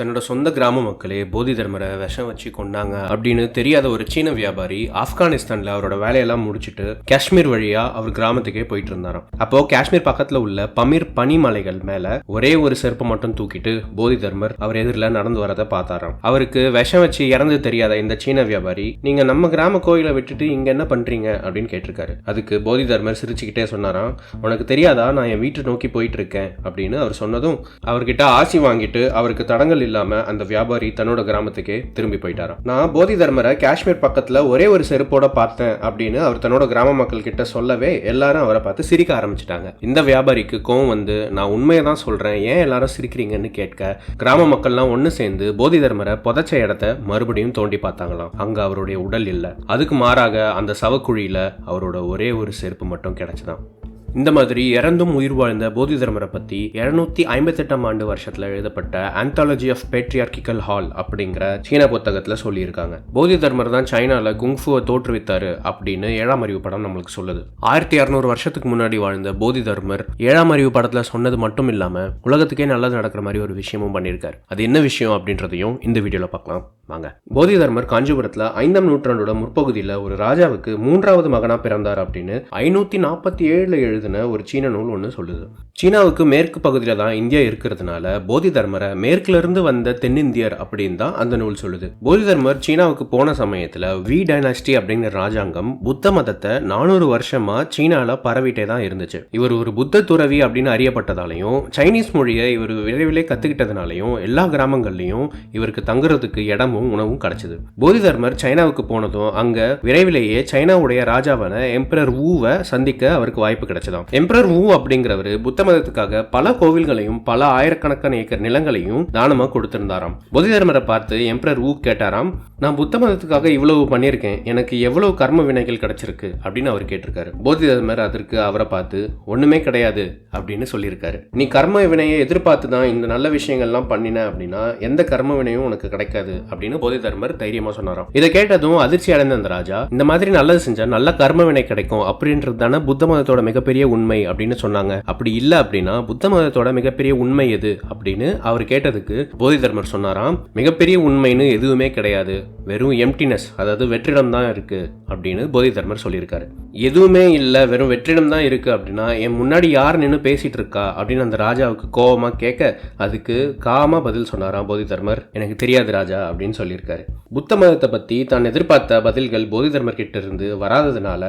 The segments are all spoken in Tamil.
தன்னோட சொந்த கிராம மக்களே போதி தர்மரை விஷம் வச்சு கொண்டாங்க அப்படின்னு தெரியாத ஒரு சீன வியாபாரி ஆப்கானிஸ்தான்ல அவரோட வேலையெல்லாம் முடிச்சுட்டு காஷ்மீர் வழியா அவர் கிராமத்துக்கே போயிட்டு இருந்தாராம். அப்போ காஷ்மீர் பக்கத்துல உள்ள பமீர் பனிமலைகள் மேல ஒரே ஒரு செருப்பை மட்டும் தூக்கிட்டு போதி தர்மர் அவர் எதிரில் நடந்து வரதை பார்த்தாராம். அவருக்கு விஷம் வச்சு இறந்து தெரியாத இந்த சீன வியாபாரி நீங்க நம்ம கிராம கோயிலை விட்டுட்டு இங்க என்ன பண்றீங்க? அப்படின்னு கேட்டிருக்காரு. அதுக்கு போதி தர்மர் சிரிச்சுக்கிட்டே சொன்னாராம் உனக்கு தெரியாதா? நான் என் வீட்டை நோக்கி போயிட்டு இருக்கேன். அப்படின்னு அவர் சொன்னதும் அவர்கிட்ட ஆசி வாங்கிட்டு அவருக்கு தடங்கள் இல்லாம அந்த வியாபாரி தன்னோட கிராமத்துக்கே திரும்பி போயிட்டாராம். நான் போதி தர்மரை காஷ்மீர் பக்கத்துல ஒரே ஒரு செருப்போட பார்த்தேன் அப்படின்னு அவர் தன்னோட கிராம மக்கள் கிட்ட சொல்லவே எல்லாரும் அவரை பார்த்து சிரிக்க ஆரம்பிச்சிட்டாங்க. இந்த வியாபாரிக்கு கோவம் வந்து நான் உண்மையை தான் சொல்றேன். ஏன் எல்லாரும் சிரிக்கிறீங்கன்னு கேட்க? கிராம மக்கள்லாம் ஒன்று சேர்ந்து போதி தர்மரை புதைச்ச இடத்த மறுபடியும் தோண்டி பார்த்தாங்களாம். அங்க அவருடைய உடல் இல்லை. அதுக்கு மாறாக அந்த சவக்குழியில அவரோட ஒரே ஒரு செருப்பு மட்டும் கிடைச்சுதான் இந்த மாதிரி இறந்தும் உயிர் வாழ்ந்த போதி தர்மரை பற்றி இரநூத்தி ஐம்பத்தெட்டாம் ஆண்டு வருஷத்தில் எழுதப்பட்ட ஆந்தாலஜி ஆஃப் பேட்ரியார்கிக்கல் ஹால் அப்படிங்கிற சீன புத்தகத்தில் சொல்லியிருக்காங்க. போதி தர்மர் தான் சைனாவில் குங்ஃபுவை தோற்றுவித்தாரு அப்படின்னு ஏழாம் அறிவு படம் நம்மளுக்கு சொல்லுது. ஆயிரத்தி இரநூறு வருஷத்துக்கு முன்னாடி வாழ்ந்த போதி தர்மர் ஏழாம் அறிவு படத்தில் சொன்னது மட்டும் இல்லாமல் உலகத்துக்கே நல்லது நடக்கிற மாதிரி ஒரு விஷயமும் பண்ணியிருக்காரு. அது என்ன விஷயம் அப்படின்றதையும் இந்த வீடியோவில் பார்க்கலாம். வாங்க. போதிதர்மர் காஞ்சிபுரத்தில் ஐந்தாம் நூற்றாண்டோட முற்பகுதியில் ஒரு ராஜாவுக்கு மூன்றாவது மகனாக பிறந்தார் அப்படின்னு ஐநூற்றி நாற்பத்தி ஏழில் எழுதின ஒரு சீன நூல் ஒன்று சொல்லுது. சீனாவுக்கு மேற்கு பகுதியில் தான் இந்தியா இருக்கிறதுனால போதி தர்மரை மேற்குல இருந்து வந்த தென்னிந்தியர் அப்படின்னு தான் அந்த நூல் சொல்லுது. போதி தர்மர் சீனாவுக்கு போன சமயத்தில் வி டைனாஸ்டி அப்படிங்கிற ராஜாங்கம் புத்த மதத்தை நானூறு வருஷமா சீனால பரவிட்டே தான் இருந்துச்சு. இவர் ஒரு புத்த துறவி அப்படின்னு அறியப்பட்டதாலையும் சைனீஸ் மொழியை இவர் விரைவிலே கற்றுக்கிட்டதுனாலையும் எல்லா கிராமங்கள்லையும் இவருக்கு தங்குறதுக்கு இடமும் உணவும் கிடைச்சது. போதிதர்மர் சைனாவுக்கு போனதும் அங்க விரைவிலேயே சைனாவுடைய ராஜாவான எம்பரர் வூவை சந்திக்க அவருக்கு வாய்ப்பு கிடைச்சதாம். எம்பரர் வூ அப்படிங்கிறவர் புத்த மதத்துக்காக பல கோவில்களையும் பல ஆயிரக்கணக்கான ஏக்கர் நிலங்களையும் தானமா கொடுத்திருந்தாராம். போதிதர்மரை பார்த்து எம்பரர் வூ கேட்டாராம் நான் புத்த மதத்துக்காக இவ்வளவு பண்ணியிருக்கேன் எனக்கு எவ்வளவு கர்ம வினைகள் கிடைச்சிருக்கு? அப்படின்னு அவர் கேட்டிருக்காரு. போதிதர்மர் அதற்கு அவரை பார்த்து ஒண்ணுமே கிடையாது அப்படின்னு சொல்லியிருக்காரு. நீ கர்ம வினையை எதிர்பார்த்து தான் இந்த நல்ல விஷயங்கள்லாம் பண்ணின அப்படின்னா எந்த கர்ம வினையும் உனக்கு கிடைக்காது அப்படின்னு போதி தர்மர் தைரியமா சொன்னாராம். இதை கேட்டதும் அதிர்ச்சி அடைந்த அந்த ராஜா இந்த மாதிரி நல்லது செஞ்சா நல்ல கர்ம வினை கிடைக்கும் அப்படின்றது தானே புத்த மதத்தோட மிகப்பெரிய உண்மை அப்படின்னு சொன்னாங்க. அப்படி இல்லை அப்படின்னா புத்த மதத்தோட மிகப்பெரிய உண்மை எது அப்படின்னு அவர் கேட்டதுக்கு போதி தர்மர் சொன்னாராம் மிகப்பெரிய உண்மைன்னு எதுவுமே கிடையாது. வெறும் எம்டினஸ் அதாவது வெற்றிடம் தான் இருக்கு அப்படின்னு போதி தர்மர் சொல்லியிருக்காரு. எதுவுமே இல்லை வெறும் வெற்றிடம் தான் இருக்கு அப்படின்னா என் முன்னாடி யார் நின்று பேசிட்டு இருக்கா அப்படின்னு அந்த ராஜாவுக்கு கோவமா கேட்க அதுக்கு காமா பதில் சொன்னாராம் போதி தர்மர் எனக்கு தெரியாது ராஜா அப்படின்னு சொல்லியிருக்காரு. புத்த மதத்தை பற்றி தான் எதிர்பார்த்த பதில்கள் போதி கிட்ட இருந்து வராததுனால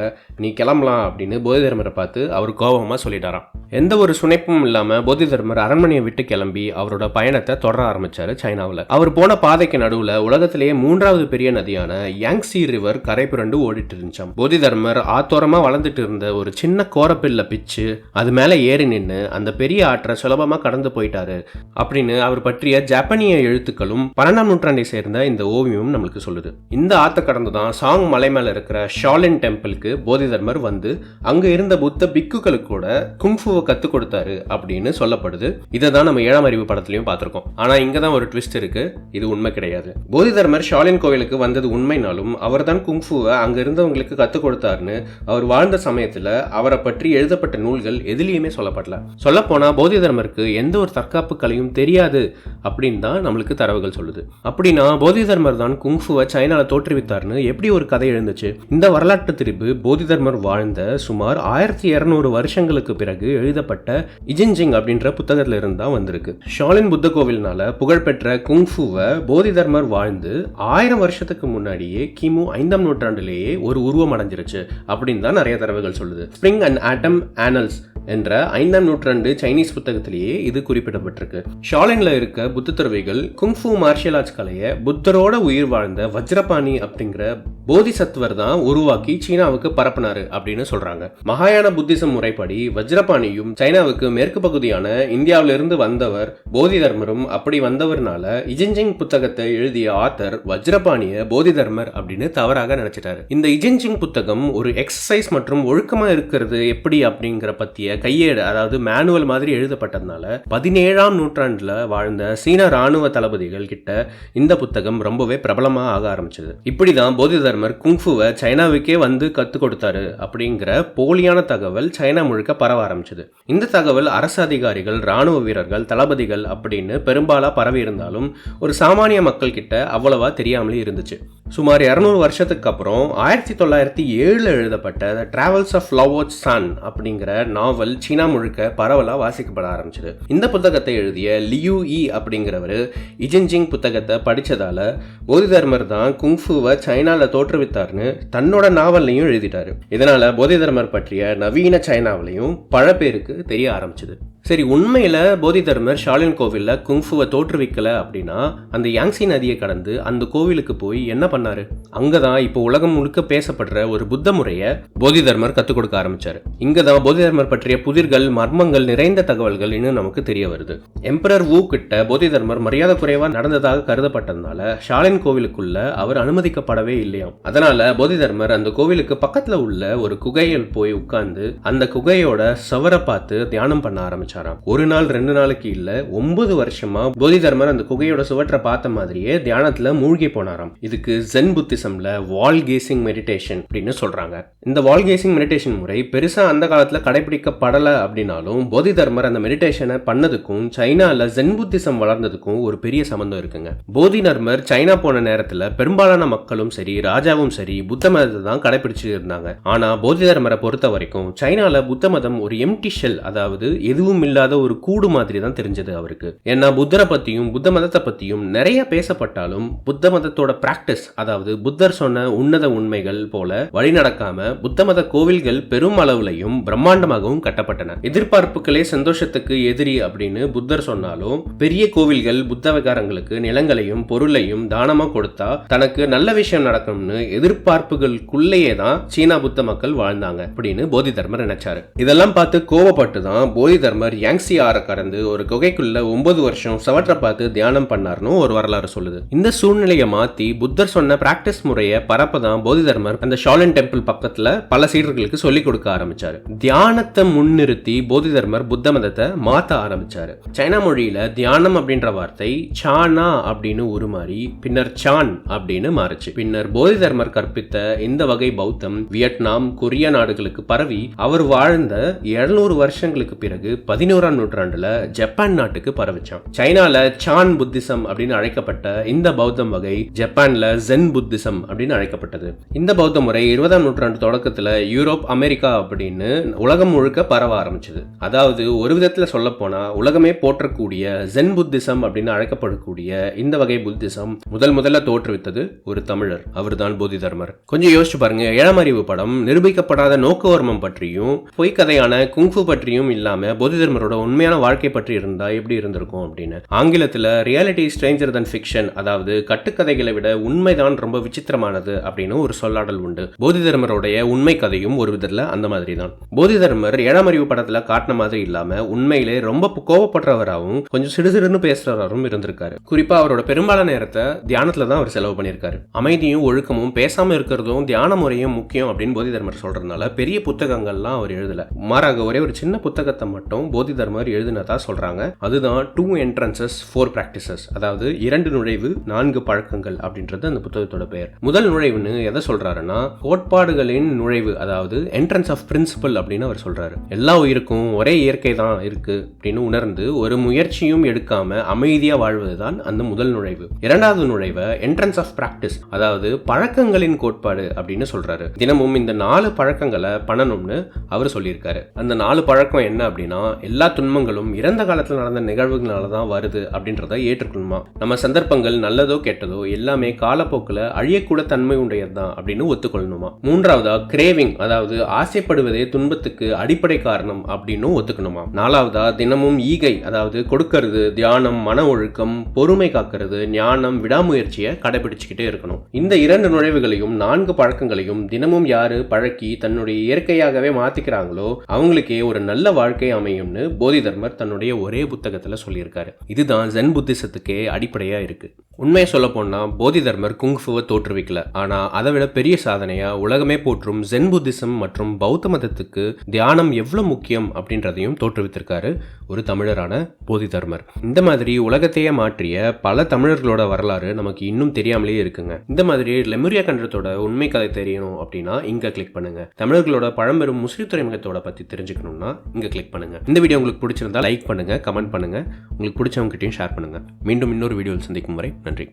நீ கிளம்பலாம் அப்படின்னு போதி தர்மரை பார்த்து அவர் கோபமாக சொல்லிட்டாராம். எந்த ஒரு சுனைப்பும் இல்லாம போதி தர்மர் அரண்மனையை விட்டு கிளம்பி அவரோட பயணத்தை தொடர ஆரம்பிச்சார் சைனாவில். அவர் போன பாதைக்கு நடுவுல உலகத்திலேயே மூன்றாவது பெரிய நதியான யாங்ஸி ரிவர் கரை புரண்டு ஓடிட்டு இருந்துச்சாம். போதி தர்மர் ஆத்தோரமா வளர்ந்துட்டு இருந்த ஒரு சின்ன கோரப்பில்ல பிச்சு அது மேல ஏறி நின்று அந்த பெரிய ஆற்றை சுலபமா கடந்து போயிட்டாரு அப்படின்னு அவர் பற்றிய ஜப்பானிய எழுத்துக்களும் பன்னெண்டாம் நூற்றாண்டை சேர்ந்த இந்த ஓவியமும் நம்மளுக்கு சொல்லுது. இந்த ஆத்த கடந்து தான் சாங் மலை மேலே இருக்கிற ஷாலின் டெம்பிளுக்கு போதி தர்மர் வந்து அங்கே இருந்த புத்த பிக்குகளுக்கு கூட குங்ஃபுவை கற்றுக் கொடுத்தாரு அப்படின்னு சொல்லப்படுது. இதை தான் நம்ம ஏழாம் அறிவு படத்துலையும் பார்த்துருக்கோம். ஆனால் இங்கே தான் ஒரு ட்விஸ்ட் இருக்கு. இது உண்மை கிடையாது. போதி தர்மர் ஷாலின் கோவிலுக்கு வந்தது உண்மைனாலும் அவர் தான் குங்ஃபுவை அங்கே இருந்தவங்களுக்கு கற்றுக் கொடுத்தாருன்னு அவர் வாழ்ந்த சமயத்தில் அவரை பற்றி எழுதப்பட்ட நூல்கள் எதுலேயுமே சொல்லப்படல. சொல்லப்போனால் போதிதர்மருக்கு போதி தர்மருக்கு எந்த ஒரு தற்காப்பு கலையும் தெரியாது அப்படின்னு தான் நம்மளுக்கு தரவுகள் சொல்லுது. அப்படின்னா போதி தர்மர் தான் குங்ஃபுவை சைனாவில் தோற்றுவித்தார்னு எப்படி ஒரு கதை எழுந்துச்சு? இந்த வரலாற்று திரிப்பு போதி தர்மர் வாழ்ந்த சுமார் ஆயிரத்தி இரநூறு வருஷங்களுக்கு பிறகு எழுதப்பட்ட இஜின்ஜிங் அப்படின்ற புத்தகத்துல இருந்து தான் வந்திருக்கு. ஷாலின் புத்த கோவில்னால புகழ்பெற்ற குங்ஃபுவை போதி தர்மர் வாழ்ந்து ஆயிரம் வருஷத்துக்கு முன்னாடியே கிமு ஐந்தாம் நூற்றாண்டிலேயே ஒரு உருவம் அடைஞ்சிருச்சு அப்படின்னு தான் நிறைய தரவுகள் சொல்லுது. ஸ்ப்ரிங் அண்ட் ஆட்டம் ஆனல்ஸ் என்ற ஐந்தாம் நூற்றாண்டு சைனீஸ் புத்தகத்திலேயே இது குறிப்பிடப்பட்டிருக்கு. ஷாலின்ல இருக்க புத்த துறவிகள் குங்ஃபு மார்ஷியல் ஆர்ட்ஸ் கலையை புத்தரோட உயிர் வாழ்ந்த வஜ்ரபாணி அப்படிங்கிற போதிசத்துவர் தான் உருவாக்கி சீனாவுக்கு பரப்பினாரு அப்படின்னு சொல்றாங்க. மகாயான புத்திசம் முறைப்படி வஜ்ரபாணியும் சைனாவுக்கு மேற்கு பகுதியான இந்தியாவிலிருந்து வந்தவர் போதி தர்மரும் அப்படி வந்தவர்னால இஜின்ஜிங் புத்தகத்தை எழுதிய ஆத்தர் வஜ்ரபாணிய போதி தர்மர் அப்படின்னு தவறாக நினைச்சிட்டாரு. இந்த இஜின்ஜிங் புத்தகம் ஒரு எக்ஸசைஸ் மற்றும் ஒழுக்கமா இருக்கிறது எப்படி அப்படிங்கிற பத்திய கையேடு அதாவது மேனுவல் மாதிரி எழுதப்பட்டதுனால பதினேழாம் நூற்றாண்டில் வாழ்ந்த சீன ராணுவ தளபதிகள் கிட்ட இந்த புத்தகம் ரொம்பவே பிரபலமாக ஆக ஆரம்பிச்சது. இப்படிதான் போதி தர்மர் குங்ஃபுவை சைனாவுக்கே வந்து கற்றுக் கொடுத்தாரு அப்படிங்கிற போலியான தகவல் சைனா முழுக்க பரவ ஆரம்பிச்சது. இந்த தகவல் அரசு அதிகாரிகள் ராணுவ வீரர்கள் தளபதிகள் அப்படின்னு பெரும்பாலாக பரவி இருந்தாலும் ஒரு சாமானிய மக்கள் கிட்ட அவ்வளவா தெரியாமலே இருந்துச்சு. சுமார் இரநூறு வருஷத்துக்கு அப்புறம் ஆயிரத்தி தொள்ளாயிரத்தி ஏழில் எழுதப்பட்ட the travels of Lao Can அப்படிங்கிற நாவல் சீனா முழுக்க பரவலாக வாசிக்கப்பட ஆரம்பிச்சது. இந்த புத்தகத்தை எழுதிய லியூ இ அப்படிங்கிறவர் இஜின்ஜிங் புத்தகத்தை படித்ததால் போதிதர்மர் தான் குங்ஃபுவை சைனாவில் தோற்றுவித்தார்னு தன்னோட நாவல்லையும் எழுதிட்டாரு. இதனால் போதிதர்மர் பற்றிய நவீன சைனாவிலையும் பல பேருக்கு தெரிய ஆரம்பிச்சது. சரி உண்மையில் போதிதர்மர் ஷாலின் கோவிலில் குங்ஃபுவை தோற்றுவிக்கல அப்படின்னா அந்த யாங்ஸி நதியை கடந்து அந்த கோவிலுக்கு போய் என்ன பண்ணாரு? அங்கே தான் இப்போ உலகம் முழுக்க பேசப்படுற ஒரு புத்த முறையை போதிதர்மர் கற்றுக் கொடுக்க ஆரம்பிச்சாரு. இங்கே தான் போதிதர்மர் பற்றிய புதிர்கள் மர்மங்கள் நிறைந்த தகவல்கள் இன்னும் நமக்கு தெரிய வருது. எம்பரர் வூ கிட்ட போதிதர்மர் மரியாதை குறைவாக நடந்ததாக கருதப்பட்டதுனால ஷாலின் கோவிலுக்குள்ள அவர் அனுமதிக்கப்படவே இல்லையாம். அதனால போதிதர்மர் அந்த கோவிலுக்கு பக்கத்தில் உள்ள ஒரு குகையில் போய் உட்கார்ந்து அந்த குகையோட சுவரை பார்த்து தியானம் பண்ண ஆரம்பிச்சாராம். ஒரு நாள் ரெண்டு நாளைக்கு இல்ல ஒன்பது வருஷமா போதிதர்மர் அந்த குகையோட சுவற்றை பார்த்த மாதிரியே தியானத்துல மூழ்கி போனாராம். இதுக்கு ஜென் புத்திசம்ல வால் கேசிங் மெடிடேஷன் அப்படின்னு சொல்றாங்க. இந்த வால் கேசிங் மெடிடேஷன் முறை பெருசா அந்த காலத்துல கடைபிடிக்கப்படல அப்படின்னாலும் போதிதர்மர் அந்த மெடிடேஷனை பண்ணதுக்கும் சைனால ஜென் புத்திசம் வளர்ந்ததுக்கும் ஒரு பெரிய சம்பந்தம் இருக்குங்க. போதிதர்மர் சைனா போன நேரத்துல பெரும்பாலான மக்களும் சரி ராஜாவும் சரி புத்த மதத்தை தான் கடைபிடிச்சு இருந்தாங்க. ஆனா போதிதர்மரை பொறுத்த வரைக்கும் சைனால புத்த மதம் ஒரு எம்டி ஷெல் அதாவது எதுவும் இல்லாத ஒரு கூடு மாதிரி தான் தெரிஞ்சது அவருக்கு. ஏன்னா புத்தரை பத்தியும் புத்த மதத்தை பத்தியும் நிறைய பேசப்பட்டாலும் புத்த மதத்தோட பிராக்டிஸ் அதாவது புத்தர் சொன்ன உன்னத உண்மைகள் போல வழி நடக்காம புத்த மத கோவில்கள் பெரும் அளவுலையும் பிரம்மாண்டமாகவும் கட்டப்பட்டன. எதிர்பார்ப்புகளே சந்தோஷத்துக்கு எதிரி அப்படின்னு புத்தர் சொன்னாலும் பெரிய கோவில்கள் புத்த விகாரங்களுக்கு நிலங்களையும் பொருளையும் தானமா கொடுத்தா தனக்கு நல்ல விஷயம் நடக்கும்னு எதிர்பார்ப்புகளுக்குள்ளேயே தான் சீனா புத்த மக்கள் வாழ்ந்தாங்க அப்படின்னு போதி தர்மர் நினைச்சாரு. இதெல்லாம் பார்த்து கோவப்பட்டு தான் போதி தர்மர் அவர் யாங்ஸி ஆற கடந்து ஒரு குகைக்குள்ள ஒன்பது வருஷம் சவற்றை பார்த்து தியானம் பண்ணார்னு ஒரு வரலாறு சொல்லுது. இந்த சூழ்நிலையை மாத்தி புத்தர் சொன்ன பிராக்டிஸ் முறையை பரப்பதான் போதி தர்மர் அந்த ஷாலன் டெம்பிள் பக்கத்துல பல சீடர்களுக்கு சொல்லிக் கொடுக்க ஆரம்பிச்சாரு. தியானத்தை முன்னிறுத்தி போதி தர்மர் புத்த மதத்தை மாத்த ஆரம்பிச்சாரு. சைனா மொழியில தியானம் அப்படின்ற வார்த்தை சானா அப்படின்னு உருமாறி பின்னர் சான் அப்படின்னு மாறுச்சு. பின்னர் போதி தர்மர் கற்பித்த இந்த வகை பௌத்தம் வியட்நாம் கொரிய நாடுகளுக்கு பரவி அவர் வாழ்ந்த 700 வருஷங்களுக்கு பிறகு பதி பதினோராம் நூற்றாண்டுல ஜப்பான் நாட்டுக்கு பரவிச்சான். சைனால சான் புத்திசம் அப்படின்னு அழைக்கப்பட்ட இந்த பௌத்தம் வகை ஜப்பான்ல ஜென் புத்திசம் அப்படின்னு அழைக்கப்பட்டது. இந்த பௌத்த முறை இருபதாம் நூற்றாண்டு தொடக்கத்துல யூரோப் அமெரிக்கா அப்படின்னு உலகம் முழுக்க பரவ ஆரம்பிச்சது. அதாவது ஒரு விதத்துல சொல்ல போனா உலகமே போற்றக்கூடிய ஜென் புத்திசம் அப்படின்னு அழைக்கப்படக்கூடிய இந்த வகை புத்திசம் முதல் முதல்ல தோற்றுவித்தது ஒரு தமிழர். அவர்தான் போதிதர்மர். கொஞ்சம் யோசிச்சு பாருங்க ஏழாம் அறிவு படம் நிரூபிக்கப்படாத நோக்கவர்மம் பற்றியும் பொய்க்கதையான குங்ஃபு பற்றியும் இல்லாம போதி தர்மர் போதிதர்மரோட உண்மையான வாழ்க்கை பற்றி இருந்தா எப்படி இருந்திருக்கும் அப்படின்னு. ஆங்கிலத்தில் ரியாலிட்டி ஸ்ட்ரேஞ்சர் தன் ஃபிக்ஷன் அதாவது கட்டுக்கதைகளை விட உண்மைதான் ரொம்ப விசித்திரமானது அப்படின்னு ஒரு சொல்லாடல் உண்டு. போதிதர்மருடைய உண்மை கதையும் ஒரு விதத்தில் அந்த மாதிரி தான் போதிதர்மர் ஏழாம் அறிவு படத்தில் காட்டின மாதிரி இல்லாம உண்மையிலே ரொம்ப கோவப்படுறவராகவும் கொஞ்சம் சிடுசிடுன்னு பேசுறவராகவும் இருந்திருக்காரு. குறிப்பா அவரோட பெரும்பாலான நேரத்தை தியானத்துல தான் அவர் செலவு பண்ணியிருக்காரு. அமைதியும் ஒழுக்கமும் பேசாம இருக்கிறதும் தியான முறையும் முக்கியம் அப்படின்னு போதிதர்மர் சொல்றதுனால பெரிய புத்தகங்கள்லாம் அவர் எழுதல. மாறாக ஒரே ஒரு சின்ன புத்தகத்தை மட்டும் போதிதர்மர் எழுதினதா சொல்றாங்க. அதுதான் டூ என்ட்ரன்சஸ் ஃபோர் பிராக்டிசஸ் அதாவது இரண்டு நுழைவு நான்கு பழக்கங்கள் அப்படின்றது அந்த புத்தகத்தோட பெயர். முதல் நுழைவுன்னு எதை சொல்றாருன்னா கோட்பாடுகளின் நுழைவு அதாவது என்ட்ரன்ஸ் ஆஃப் பிரின்சிபல் அப்படின்னு அவர் சொல்றாரு. எல்லா உயிருக்கும் ஒரே இயற்கை தான் இருக்கு அப்படின்னு உணர்ந்து ஒரு முயற்சியும் எடுக்காம வாழ்வது தான் அந்த முதல் நுழைவு. இரண்டாவது நுழைவை என்ட்ரன்ஸ் ஆஃப் பிராக்டிஸ் அதாவது பழக்கங்களின் கோட்பாடு அப்படின்னு சொல்றாரு. தினமும் இந்த நாலு பழக்கங்களை பண்ணணும்னு அவர் சொல்லியிருக்காரு. அந்த நாலு பழக்கம் என்ன அப்படின்னா எல்லா துன்பங்களும் இறந்த காலத்தில் நடந்த நிகழ்வுகளால தான் வருது அப்படின்றத ஏற்றுக்கணுமா நம்ம சந்தர்ப்பங்கள் நல்லதோ கெட்டதோ எல்லாமே காலப்போக்கில் அழியக்கூட தன்மை உடையது தான் அப்படின்னு ஒத்துக்கொள்ளணுமா? மூன்றாவதா கிரேவிங் அதாவது ஆசைப்படுவதே துன்பத்துக்கு அடிப்படை காரணம் அப்படின்னு ஒத்துக்கணுமா? நாலாவதா தினமும் ஈகை அதாவது கொடுக்கறது தியானம் மன ஒழுக்கம் பொறுமை காக்கிறது ஞானம் விடாமுயற்சியை கடைபிடிச்சுக்கிட்டே இருக்கணும். இந்த இரண்டு நுழைவுகளையும் நான்கு பழக்கங்களையும் தினமும் யாரு பழக்கி தன்னுடைய இயற்கையாகவே மாத்திக்கிறாங்களோ அவங்களுக்கே ஒரு நல்ல வாழ்க்கை அமையும் போதி தர்மர் தன்னுடைய ஒரே புத்தகத்தில் சொல்லியிருக்காரு. இதுதான் ஜென் புத்திசத்துக்கே அடிப்படையாக இருக்கு. உண்மையை சொல்ல போனால் போதி தர்மர் குங்ஃபுவை தோற்றுவிக்கல. ஆனால் அதை விட பெரிய சாதனையாக உலகமே போற்றும் ஜென் புத்திசம் மற்றும் பௌத்த மதத்துக்கு தியானம் எவ்வளோ முக்கியம் அப்படின்றதையும் தோற்றுவித்திருக்காரு ஒரு தமிழரான போதி தர்மர். இந்த மாதிரி உலகத்தையே மாற்றிய பல தமிழர்களோட வரலாறு நமக்கு இன்னும் தெரியாமலே இருக்குங்க. இந்த மாதிரி லெமுரியா கண்டத்தோட உண்மை கதை தெரியணும் அப்படின்னா இங்கே கிளிக் பண்ணுங்க. தமிழர்களோட பழம்பெரும் முஸ்லீம் துறைமுகத்தோட பற்றி தெரிஞ்சுக்கணும்னா இங்கே கிளிக் பண்ணுங்க. இந்த வீடியோ உங்களுக்கு பிடிச்சிருந்தா லைக் பண்ணுங்க கமெண்ட் பண்ணுங்க. உங்களுக்கு பிடிச்சவங்ககிட்டையும் ஷேர் பண்ணுங்க. மீண்டும் இன்னொரு வீடியோவில் சந்திக்கும் வரை நன்றி.